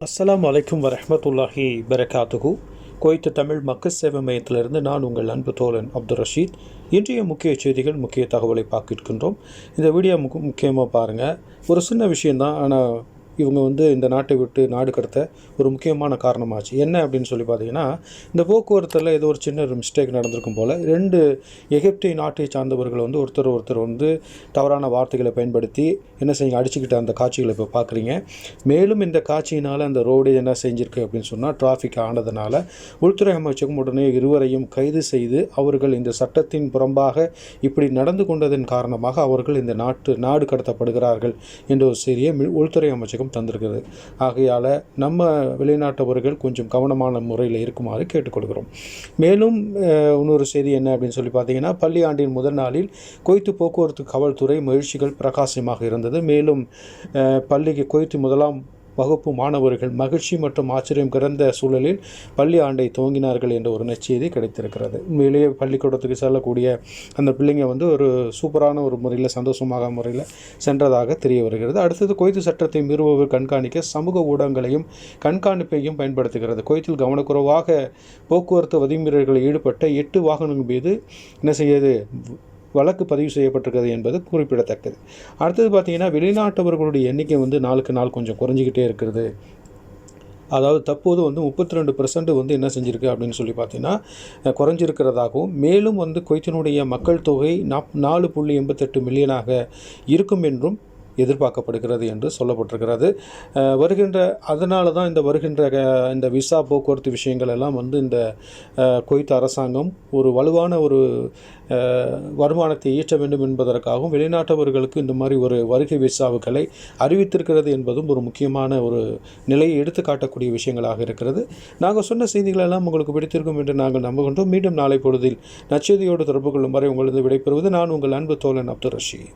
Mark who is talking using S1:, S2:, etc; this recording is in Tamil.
S1: அஸ்லாம் அலைக்கும் வரமத்துல்லாஹி பரகாத்துகு குவைத்து தமிழ் மக்கள் சேவை மையத்திலிருந்து நான் உங்கள் அன்பு தோழன் அப்துல் ரஷீத். இன்றைய முக்கிய செய்திகள் முக்கிய தகவலை பார்க்கிருக்கின்றோம் இந்த வீடியோ முக்கியமாக பாருங்கள் ஒரு சின்ன விஷயந்தான் ஆனால் இவங்க வந்து இந்த நாட்டை விட்டு நாடு கடத்த ஒரு முக்கியமான காரணமாச்சு. என்ன அப்படின்னு சொல்லி பார்த்தீங்கன்னா இந்த போக்குவரத்தில் ஏதோ ஒரு சின்ன ஒரு மிஸ்டேக் நடந்திருக்கும் போல் ரெண்டு எகிப்திய நாட்டை சார்ந்தவர்கள் வந்து ஒருத்தர் ஒருத்தர் வந்து தவறான வார்த்தைகளை பயன்படுத்தி என்ன செய்யுங்க அடிச்சுக்கிட்ட அந்த காட்சிகளை இப்போ பார்க்குறீங்க. மேலும் இந்த காட்சியினால் அந்த ரோடு என்ன செஞ்சிருக்கு அப்படின்னு சொன்னால் டிராஃபிக் ஆனதுனால உள்துறை அமைச்சகம் உடனே இருவரையும் கைது செய்து அவர்கள் இந்த சட்டத்தின் புறம்பாக இப்படி நடந்து கொண்டதன் காரணமாக அவர்கள் இந்த நாட்டு நாடு கடத்தப்படுகிறார்கள் என்ற ஒரு செய்தியை உள்துறை அமைச்சகம் தந்திருக்கிறது. ஆகையால் நம்ம வெளிநாட்டவர்கள் கொஞ்சம் கவனமான முறையில் இருக்குமாறு கேட்டுக்கொள்கிறோம். மேலும் இன்னொரு செய்தி என்ன அப்படின்னு சொல்லி பார்த்தீங்கன்னா பள்ளி ஆண்டின் முதல் நாளில் கொய்த்து போக்குவரத்து காவல்துறை மகிழ்ச்சிகள் பிரகாசமாக இருந்தது. மேலும் பள்ளிக்கு கொய்த்து முதலாம் வகுப்பு மாணவர்கள் மகிழ்ச்சி மற்றும் ஆச்சரியம் கிடந்த சூழலில் பள்ளி ஆண்டை துவங்கினார்கள் என்ற ஒரு நற்செய்தி கிடைத்திருக்கிறது. உண்மையிலேயே பள்ளிக்கூடத்துக்கு செல்லக்கூடிய அந்த பிள்ளைங்க வந்து ஒரு சூப்பரான ஒரு முறையில் சந்தோஷமாக முறையில் சென்றதாக தெரிய வருகிறது. அடுத்தது கொய்து சட்டத்தை மீறுபவர் கண்காணிக்க சமூக ஊடகங்களையும் கண்காணிப்பையும் பயன்படுத்துகிறது. கொய்த்தில் கவனக்குறைவாக போக்குவரத்து விதிமீறல்களில் ஈடுபட்ட எட்டு வாகனங்கள் மீது என்ன செய்யுது வழக்கு பதிவு செய்யப்பட்டிருக்கிறது என்பது குறிப்பிடத்தக்கது. அடுத்தது பார்த்தீங்கன்னா வெளிநாட்டவர்களுடைய எண்ணிக்கை வந்து நாளுக்கு நாள் கொஞ்சம் குறைஞ்சிக்கிட்டே இருக்கிறது. அதாவது தற்போது வந்து முப்பத்தி ரெண்டு வந்து என்ன செஞ்சிருக்கு அப்படின்னு சொல்லி பார்த்தீங்கன்னா குறைஞ்சிருக்கிறதாகவும் மேலும் வந்து குவைத்தினுடைய மக்கள் தொகை நாப் நாலு புள்ளி எண்பத்தெட்டு மில்லியனாக இருக்கும் என்றும் எதிர்பார்க்கப்படுகிறது என்று சொல்லப்பட்டிருக்கிறது. வருகின்ற அதனால தான் இந்த வருகின்ற இந்த விசா போக்குவரத்து விஷயங்கள் எல்லாம் வந்து இந்த குவைத் அரசாங்கம் ஒரு வலுவான ஒரு வருமானத்தை ஈட்ட வேண்டும் என்பதற்காகவும் வெளிநாட்டவர்களுக்கு இந்த மாதிரி ஒரு வருகை விசாவுகளை அறிவித்திருக்கிறது என்பதும் ஒரு முக்கியமான ஒரு நிலையை எடுத்து காட்டக்கூடிய விஷயங்களாக இருக்கிறது. நாங்கள் சொன்ன செய்திகள் எல்லாம் உங்களுக்கு பிடித்திருக்கும் என்று நாங்கள் நம்புகின்றோம். மீண்டும் நாளை பொழுதில் நச்செய்தியோடு தொடர்பு கொள்ளும் வரை உங்களது விடைபெறுவது நான் உங்கள் அன்பு தோழன் அப்துல் ரஷீத்.